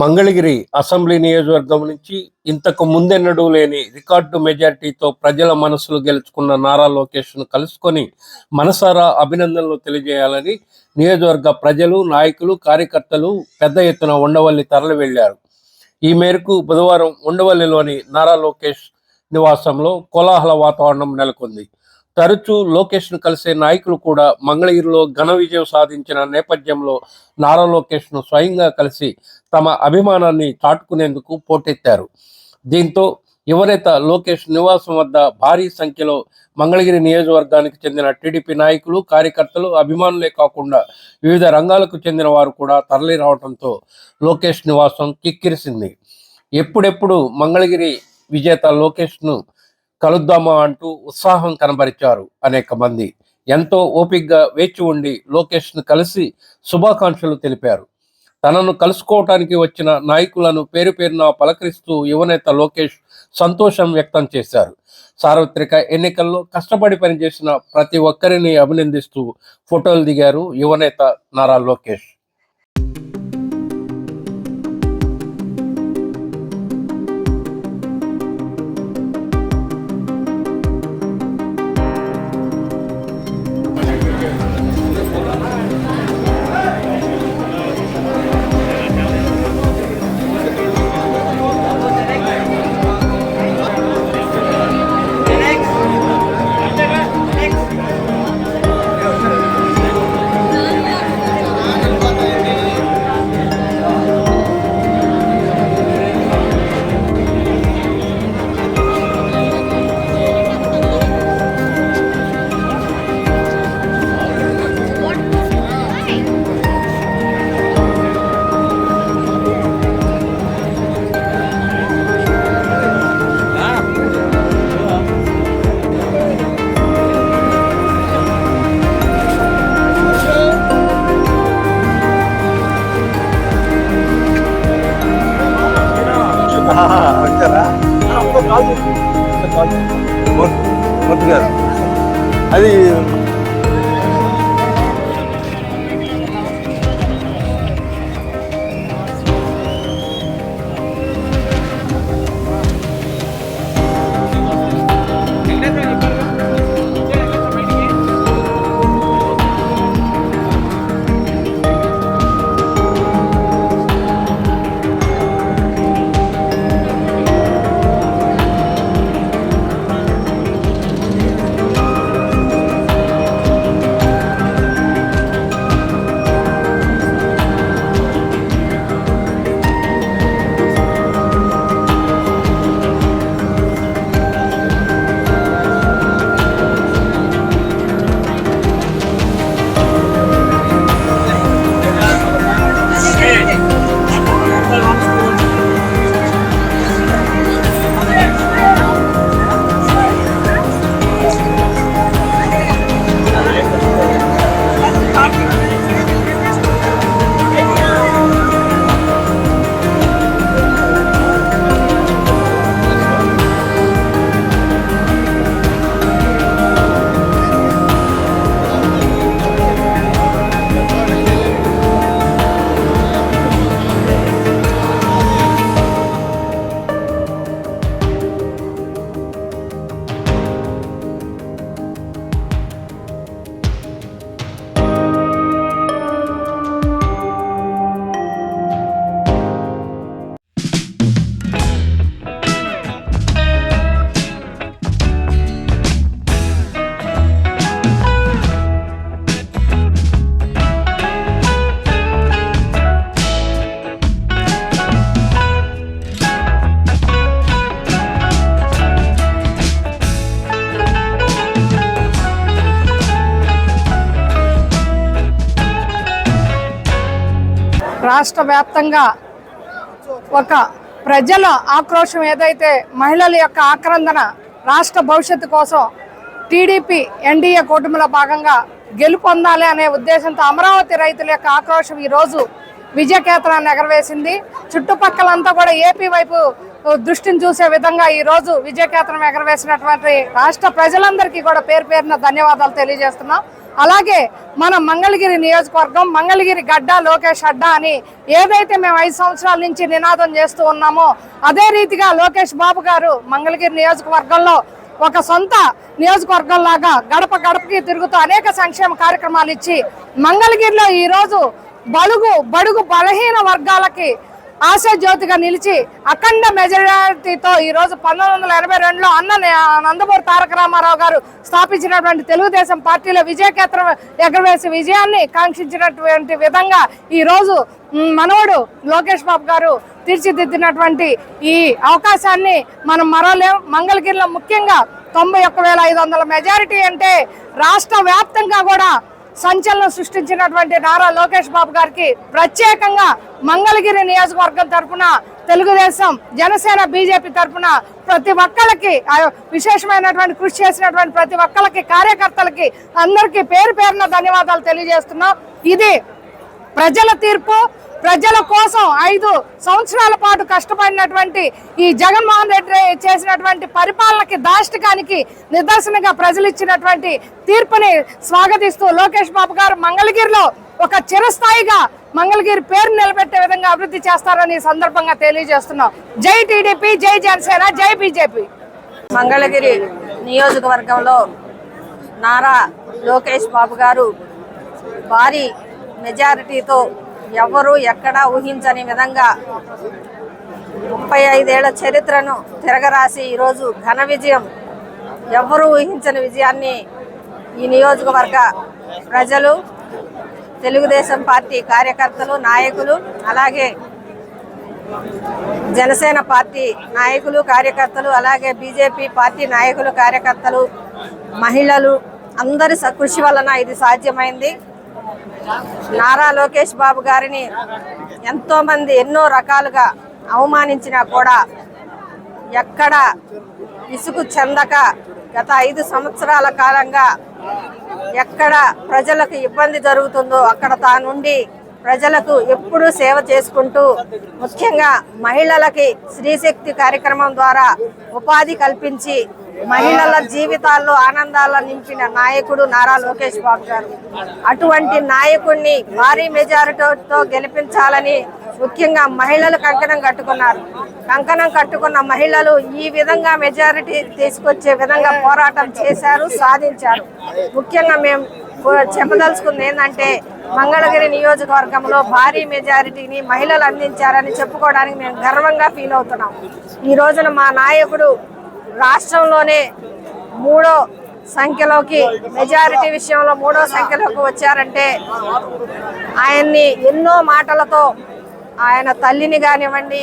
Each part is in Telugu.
మంగళగిరి అసెంబ్లీ నియోజకవర్గం నుంచి ఇంతకు ముందెన్నడూ లేని రికార్డు మెజారిటీతో ప్రజల మనసులు గెలుచుకున్న నారా లోకేష్ను కలుసుకొని మనసారా అభినందనలు తెలియజేయాలని నియోజకవర్గ ప్రజలు నాయకులు కార్యకర్తలు పెద్ద ఎత్తున ఉండవల్లి తరలి వెళ్ళారు ఈ మేరకు బుధవారం ఉండవల్లిలోని నారా లోకేష్ నివాసంలో కోలాహల వాతావరణం నెలకొంది. తరచూ లోకేష్ను కలిసే నాయకులు కూడా మంగళగిరిలో ఘన విజయం సాధించిన నేపథ్యంలో నారా లోకేష్ను స్వయంగా కలిసి తమ అభిమానాన్ని చాటుకునేందుకు పోటెత్తారు. దీంతో యువనేత లోకేష్ నివాసం వద్ద భారీ సంఖ్యలో మంగళగిరి నియోజకవర్గానికి చెందిన టీడీపీ నాయకులు కార్యకర్తలు అభిమానులే కాకుండా వివిధ రంగాలకు చెందిన వారు కూడా తరలి రావడంతో లోకేష్ నివాసం కిక్కిరిసింది. ఎప్పుడెప్పుడు మంగళగిరి విజేత లోకేష్ను కలుద్దామా అంటూ ఉత్సాహం కనబరిచారు అనేక మంది. ఎంతో ఓపిగ్గా వేచి ఉండి లోకేష్ను కలిసి శుభాకాంక్షలు తెలిపారు. తనను కలుసుకోవటానికి వచ్చిన నాయకులను పేరు పేరున పలకరిస్తూ యువనేత లోకేష్ సంతోషం వ్యక్తం చేశారు. సార్వత్రిక ఎన్నికల్లో కష్టపడి పనిచేసిన ప్రతి ఒక్కరిని అభినందిస్తూ ఫోటోలు దిగారు యువనేత నారా లోకేష్. మొద్దు గారు అది రాష్ట్ర వ్యాప్తంగా ఒక ప్రజల ఆక్రోషం ఏదైతే మహిళల యొక్క ఆక్రందన రాష్ట్ర భవిష్యత్తు కోసం టీడీపీ ఎన్డీఏ కూటమిలో భాగంగా గెలుపొందాలి అనే ఉద్దేశంతో అమరావతి రైతుల యొక్క ఆక్రోషం ఈరోజు విజయకేతనాన్ని ఎగరవేసింది. చుట్టుపక్కలంతా కూడా ఏపీ వైపు దృష్టిని చూసే విధంగా ఈరోజు విజయకేతనం ఎగరవేసినటువంటి రాష్ట్ర ప్రజలందరికీ కూడా పేరు పేరున ధన్యవాదాలు తెలియజేస్తున్నాం. అలాగే మన మంగళగిరి నియోజకవర్గం మంగళగిరి గడ్డ లోకేష్ అడ్డా అని ఏదైతే మేము ఐదు సంవత్సరాల నుంచి నినాదం చేస్తూ ఉన్నామో అదే రీతిగా లోకేష్ బాబు గారు మంగళగిరి నియోజకవర్గంలో ఒక సొంత నియోజకవర్గం లాగా గడప గడపకి తిరుగుతూ అనేక సంక్షేమ కార్యక్రమాలు ఇచ్చి మంగళగిరిలో ఈరోజు బలుగు బడుగు బడుగు బలహీన వర్గాలకి ఆశాజ్యోతిగా నిలిచి అఖండ మెజారిటీతో ఈ రోజు పంతొమ్మిది వందల ఎనభై రెండులో అన్న నందమూరి తారక రామారావు గారు స్థాపించినటువంటి తెలుగుదేశం పార్టీలో విజయకేత్రం ఎగరవేసి విజయాన్ని కాంక్షించినటువంటి విధంగా ఈ రోజు మనవడు లోకేష్ బాబు గారు తీర్చిదిద్దినటువంటి ఈ అవకాశాన్ని మనం మరలేం మంగళగిరిలో ముఖ్యంగా తొంభై ఒక్క వేల ఐదు వందల మెజారిటీ అంటే రాష్ట్ర వ్యాప్తంగా కూడా సంచలనం సృష్టించినటువంటి నారా లోకేష్ బాబు గారికి ప్రత్యేకంగా మంగళగిరి నియోజకవర్గం తరఫున తెలుగుదేశం జనసేన బీజేపీ తరఫున ప్రతి ఒక్కరికి విశేషమైనటువంటి కృషి చేసినటువంటి ప్రతి ఒక్కరికి కార్యకర్తలకి అందరికీ పేరు పేరున ధన్యవాదాలు తెలియజేస్తున్నాం. ఇది ప్రజల తీర్పు ప్రజల కోసం ఐదు సంవత్సరాల పాటు కష్టపడినటువంటి ఈ జగన్మోహన్ రెడ్డి చేసినటువంటి పరిపాలనకి దాష్టికానికి నిదర్శనంగా ప్రజలు ఇచ్చినటువంటి తీర్పుని స్వాగతిస్తూ లోకేష్ బాబు గారు మంగళగిరిలో ఒక చిరస్థాయిగా మంగళగిరి పేరు నిలబెట్టే విధంగా అభివృద్ధి చేస్తారని సందర్భంగా తెలియజేస్తున్నాం. జై టీడీపీ జై జనసేన జై బీజేపీ. మంగళగిరి నియోజకవర్గంలో నారా లోకేష్ బాబు గారు భారీ మెజారిటీతో ఎవరు ఎక్కడా ఊహించని విధంగా ముప్పై ఐదేళ్ళ చరిత్రను తిరగరాసి ఈరోజు ఘన విజయం ఎవ్వరూ ఊహించని విజయాన్ని ఈ నియోజకవర్గ ప్రజలు తెలుగుదేశం పార్టీ కార్యకర్తలు నాయకులు అలాగే జనసేన పార్టీ నాయకులు కార్యకర్తలు అలాగే బీజేపీ పార్టీ నాయకులు కార్యకర్తలు మహిళలు అందరి స- కృషి వలన ఇది సాధ్యమైంది. నారా లోకేష్ బాబు గారిని ఎంతో మంది ఎన్నో రకాలుగా అవమానించినా కూడా ఎక్కడ ఇసుకు చెందక గత ఐదు సంవత్సరాల కాలంగా ఎక్కడ ప్రజలకు ఇబ్బంది జరుగుతుందో అక్కడ తానుండి ప్రజలకు ఎప్పుడూ సేవ చేసుకుంటూ ముఖ్యంగా మహిళలకి స్త్రీశక్తి కార్యక్రమం ద్వారా ఉపాధి కల్పించి మహిళల జీవితాల్లో ఆనందాల నింపిన నాయకుడు నారా లోకేష్ బాబు గారు. అటువంటి నాయకుడిని భారీ మెజారిటీతో గెలిపించాలని ముఖ్యంగా మహిళలు కంకణం కట్టుకున్నారు. కంకణం కట్టుకున్న మహిళలు ఈ విధంగా మెజారిటీ తీసుకొచ్చే విధంగా పోరాటం చేశారు సాధించారు. ముఖ్యంగా మేము చెప్పదలుచుకుంది ఏంటంటే మంగళగిరి నియోజకవర్గంలో భారీ మెజారిటీని మహిళలు అందించారని చెప్పుకోవడానికి మేము గర్వంగా ఫీల్ అవుతున్నాం. ఈ రోజున మా నాయకుడు రాష్ట్రంలోనే మూడో సంఖ్యలోకి మెజారిటీ విషయంలో మూడో సంఖ్యలోకి వచ్చారంటే ఆయన్ని ఎన్నో మాటలతో ఆయన తల్లిని కానివ్వండి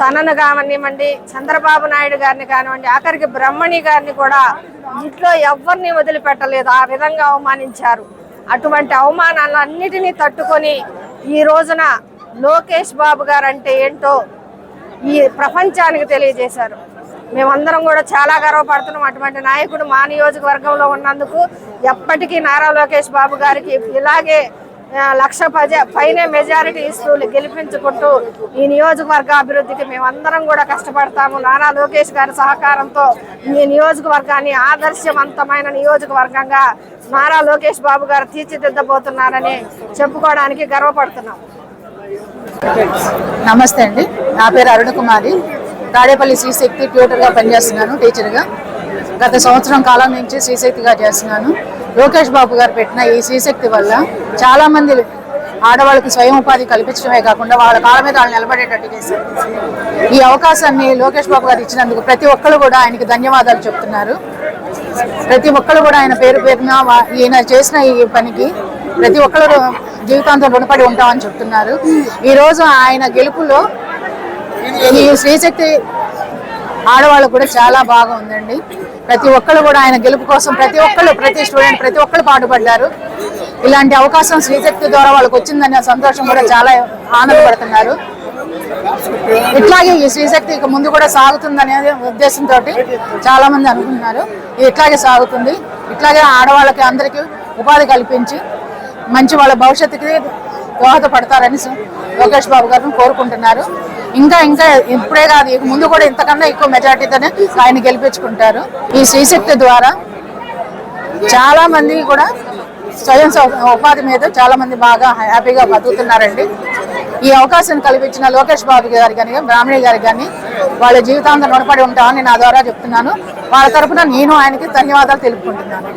తనను కానివ్వండి చంద్రబాబు నాయుడు గారిని కానివ్వండి ఆఖరికి బ్రహ్మణి గారిని కూడా ఇంట్లో ఎవరిని వదిలిపెట్టలేదు ఆ విధంగా అవమానించారు. అటువంటి అవమానాలన్నిటినీ తట్టుకొని ఈ రోజున లోకేష్ బాబు గారు అంటే ఏంటో ఈ ప్రపంచానికి తెలియజేశారు. మేమందరం కూడా చాలా గర్వపడుతున్నాం. అటువంటి నాయకుడు మా నియోజకవర్గంలో ఉన్నందుకు ఎప్పటికీ నారా లోకేష్ బాబు గారికి ఇలాగే లక్ష పజ పైనే మెజారిటీ ఇస్తూ గెలిపించుకుంటూ ఈ నియోజకవర్గ అభివృద్ధికి మేమందరం కూడా కష్టపడతాము. నారా లోకేష్ గారి సహకారంతో ఈ నియోజకవర్గాన్ని ఆదర్శవంతమైన నియోజకవర్గంగా నారా లోకేష్ బాబు గారు తీర్చిదిద్దబోతున్నారని చెప్పుకోవడానికి గర్వపడుతున్నాం. నమస్తే అండి. నా పేరు అరుణ కుమారి. తాడేపల్లి శ్రీశక్తి ట్యూటర్గా పనిచేస్తున్నాను టీచర్గా గత సంవత్సరం కాలం నుంచి శ్రీశక్తిగా చేస్తున్నాను. లోకేష్ బాబు గారు పెట్టిన ఈ శ్రీశక్తి వల్ల చాలామంది ఆడవాళ్ళకి స్వయం ఉపాధి కల్పించడమే కాకుండా వాళ్ళ కాళ్ళ మీద వాళ్ళు నిలబడేటట్టు చేశారు. ఈ అవకాశాన్ని లోకేష్ బాబు గారు ఇచ్చినందుకు ప్రతి ఒక్కరు కూడా ఆయనకి ధన్యవాదాలు చెప్తున్నారు. ప్రతి ఒక్కరు కూడా ఆయన పేరు పేరున ఈయన చేసిన ఈ పనికి ప్రతి ఒక్కరు జీవితాంతం రుణపడి ఉంటామని చెప్తున్నారు. ఈ రోజు ఆయన గెలుపులో ఈ శ్రీశక్తి ఆడవాళ్ళకు కూడా చాలా బాగా ఉందండి ప్రతి ఒక్కరు కూడా ఆయన గెలుపు కోసం ప్రతి ఒక్కరు ప్రతి స్టూడెంట్ ప్రతి ఒక్కరు పాటుపడ్డారు. ఇలాంటి అవకాశం శ్రీశక్తి ద్వారా వాళ్ళకి వచ్చిందనే సంతోషం కూడా చాలా ఆనందపడుతున్నారు. ఇట్లాగే ఈ శ్రీశక్తి ఇక ముందు కూడా సాగుతుందనే ఉద్దేశంతో చాలా మంది అనుకుంటున్నారు. ఇట్లాగే సాగుతుంది. ఇట్లాగే ఆడవాళ్ళకి అందరికీ ఉపాధి కల్పించి మంచి వాళ్ళ భవిష్యత్తుకి దోహదపడతారని లోకేష్ బాబు గారిని కోరుకుంటున్నారు. ఇంకా ఇంకా ఇప్పుడే కాదు ముందు కూడా ఇంతకన్నా ఎక్కువ మెజార్టీతోనే ఆయన గెలిపించుకుంటారు. ఈ శ్రీశక్తి ద్వారా చాలా మంది కూడా స్వయం ఉపాధి మీద చాలా మంది బాగా హ్యాపీగా బతుకుతున్నారండి. ఈ అవకాశం కల్పించిన లోకేష్ బాబు గారు కానీ బ్రాహ్మణి గారికి కానీ వాళ్ళ జీవితాంతం రుణపడి ఉంటామని నా ద్వారా చెప్తున్నాను. వాళ్ళ తరఫున నేను ఆయనకి ధన్యవాదాలు తెలుపుకుంటున్నాను.